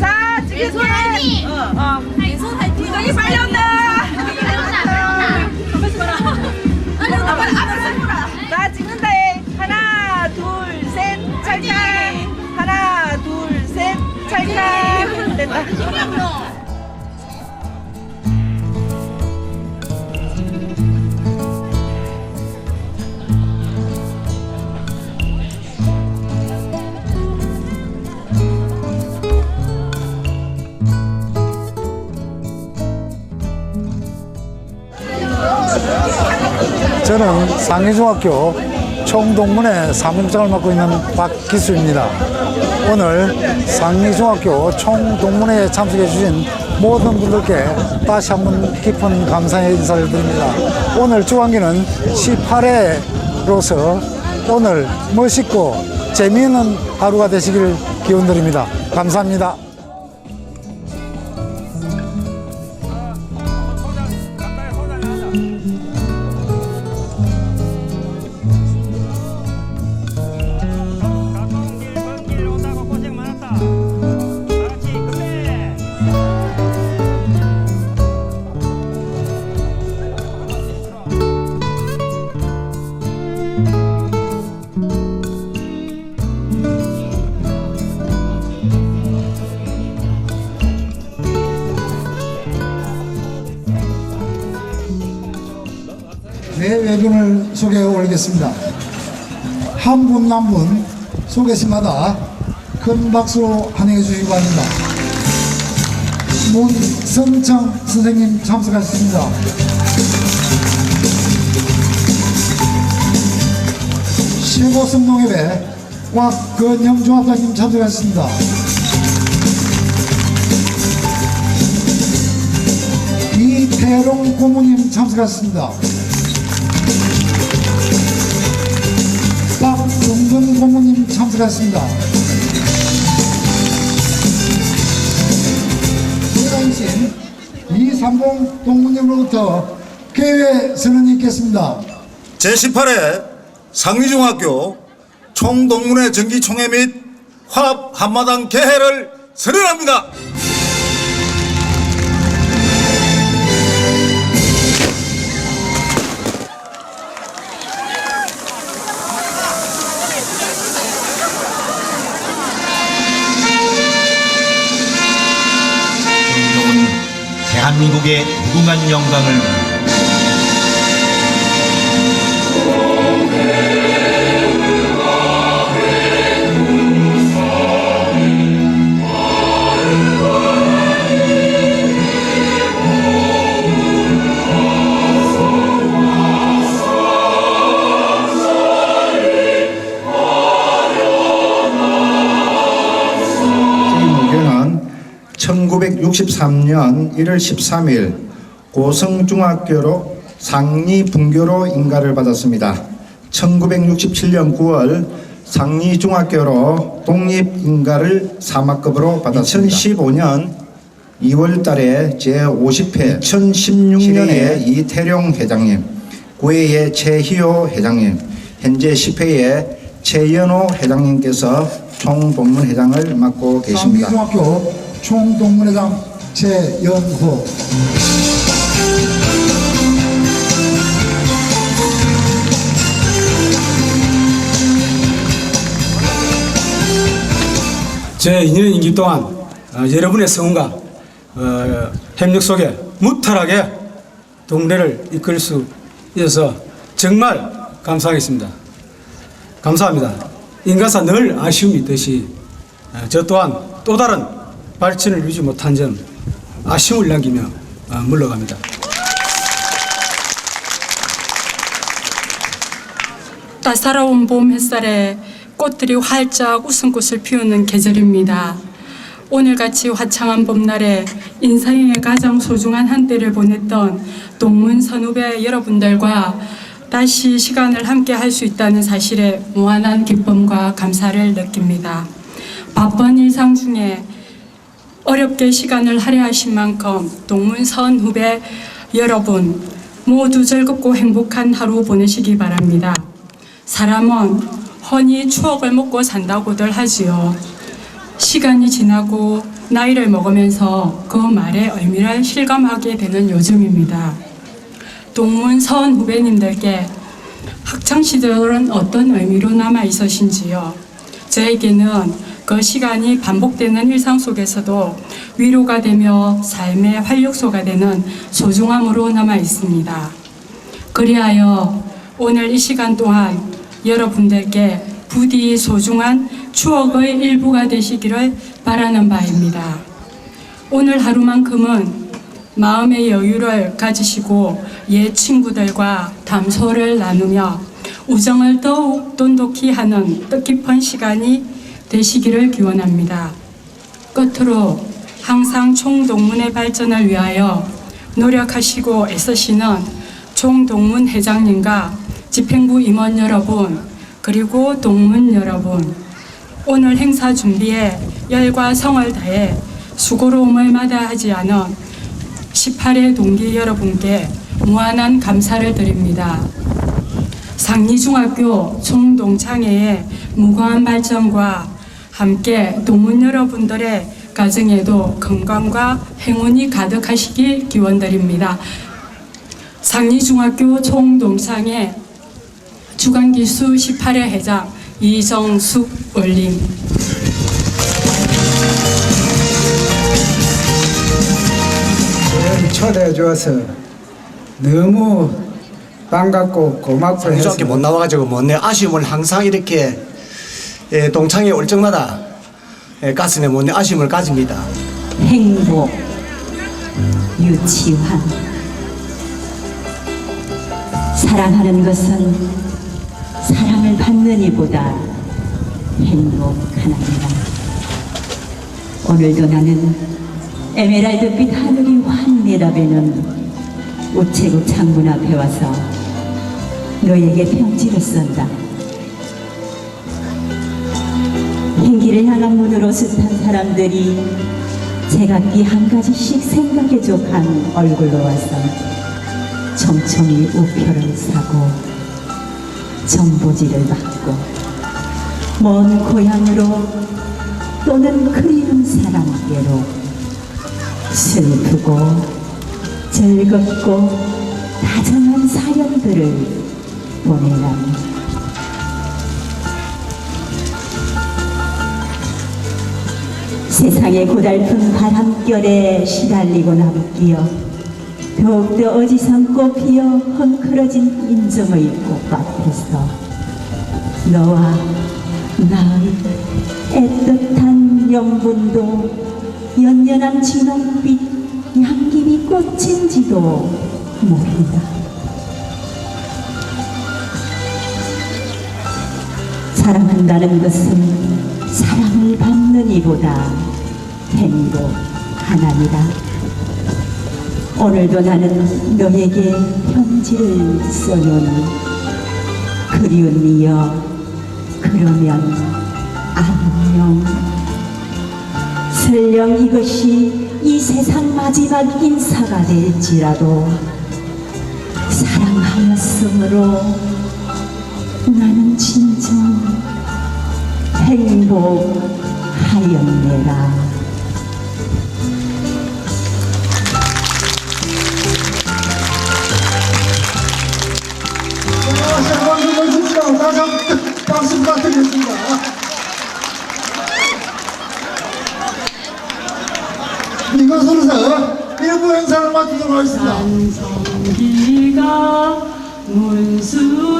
자, 찍을게. 어, 이승이 빨리 온다. 자, 찍는다. 해. 하나, 둘, 셋, 찰칵. 하나, 둘, 셋, 찰칵. 됐다. 저는 상해중학교 총동문회 사무국장을 맡고 있는 박기수입니다. 오늘 상해중학교 총동문회에 참석해 주신 모든 분들께 다시 한번 깊은 감사의 인사를 드립니다. 오늘 주관기는 18회로서 오늘 멋있고 재미있는 하루가 되시길 기원드립니다. 감사합니다. 소개해 올리겠습니다. 한 분 한 분 소개시마다 큰 박수로 환영해 주시기 바랍니다. 문성창 선생님 참석하셨습니다. 최고성농협회 곽건영 조합장님 참석하셨습니다. 이태롱 고모님 참석하셨습니다. 참석하셨습니다. 대단신 이삼봉 동무님으로부터 개회 선언이 있겠습니다. 제18회 상위중학교 총동문회 정기총회 및 화합 한마당 개회를 선언합니다. 대한민국의 무궁한 영광을 1963년 1월 13일 고성중학교로 상리 분교로 인가를 받았습니다. 1967년 9월 상리 중학교로 독립 인가를 사막급으로 받았습니다. 2015년 2월 달에 제50회 2016년에 이태룡 회장님, 9회에 최희호 회장님, 현재 10회에 최연호 회장님께서 총동문회장을 맡고 계십니다. 상미중학교 총동문회장 최연호 제 2년 임기 동안 어, 여러분의 성원과 어, 협력 속에 무탈하게 동네를 이끌 수 있어서 정말 감사하겠습니다. 감사합니다. 인가사 늘 아쉬움이 있듯이 어, 저 또한 또 다른 발전을 이루지 못한 점 아쉬움을 남기며 어, 물러갑니다. 따사로운 봄 햇살에 꽃들이 활짝 웃음꽃을 피우는 계절입니다. 오늘같이 화창한 봄날에 인생의 가장 소중한 한때를 보냈던 동문 선후배 여러분들과 다시 시간을 함께 할 수 있다는 사실에 무한한 기쁨과 감사를 느낍니다. 바쁜 일상 중에 어렵게 시간을 할애하신 만큼 동문선 후배 여러분 모두 즐겁고 행복한 하루 보내시기 바랍니다. 사람은 흔히 추억을 먹고 산다고들 하지요. 시간이 지나고 나이를 먹으면서 그 말의 의미를 실감하게 되는 요즘입니다. 동문선 후배님들께 학창 시절은 어떤 의미로 남아 있으신지요? 저에게는 그 시간이 반복되는 일상 속에서도 위로가 되며 삶의 활력소가 되는 소중함으로 남아 있습니다. 그리하여 오늘 이 시간 동안 여러분들께 부디 소중한 추억의 일부가 되시기를 바라는 바입니다. 오늘 하루만큼은 마음의 여유를 가지시고 옛 친구들과 담소를 나누며 우정을 더욱 돈독히 하는 뜻깊은 시간이 되시기를 기원합니다. 끝으로 항상 총동문의 발전을 위하여 노력하시고 애쓰시는 총동문 회장님과 집행부 임원 여러분 그리고 동문 여러분 오늘 행사 준비에 열과 성을 다해 수고로움을 마다하지 않은 18회 동기 여러분께 무한한 감사를 드립니다. 상리중학교 총동창회의 무궁한 발전과 함께 동문 여러분들의 가정에도 건강과 행운이 가득하시길 기원드립니다. 상리중학교 총동창회 주간기수 18회 회장 이정숙 올림 초대해 줘서. 너무 반갑고 고맙고 해서 상주학교 못 나와가지고 못내 아쉬움을 항상 이렇게 예, 동창회 올 적마다 예, 가슴에 못내 아쉬움을 가집니다. 행복, 유치환. 사랑하는 것은 사랑을 받는 이보다 행복하답니다. 오늘도 나는 에메랄드빛 하늘이 환 내다보는 우체국 창문 앞에 와서 너에게 편지를 쓴다. 행기를 향한 문으로 숱한 사람들이 제각기 한 가지씩 생각에 족한 얼굴로 와서 청청이 우표를 사고 정보지를 받고 먼 고향으로 또는 그리운 사람께로 슬프고 즐겁고 다정한 사연들을 보내라니 세상의 고달픈 바람결에 시달리고 남기어 더욱더 어지상고 피어 헝클어진 인정의 꽃밭에서 너와 나의 애틋한 영분도 연연한 진홍빛 향기이 꽃인지도 모른다. 사랑한다는 것은 사랑을 받는 이보다 행복 하나니라. 오늘도 나는 너에게 편지를 써노니 그리운 이여 그러면 안녕 설령 이것이 이 세상 마지막 인사가 될지라도 사랑하였으므로 나는 진정 행복하였네라. 박수 부탁드리겠습니다. 이것으로서 일부 행사를 마치도록 하겠습니다. 산성기가 문수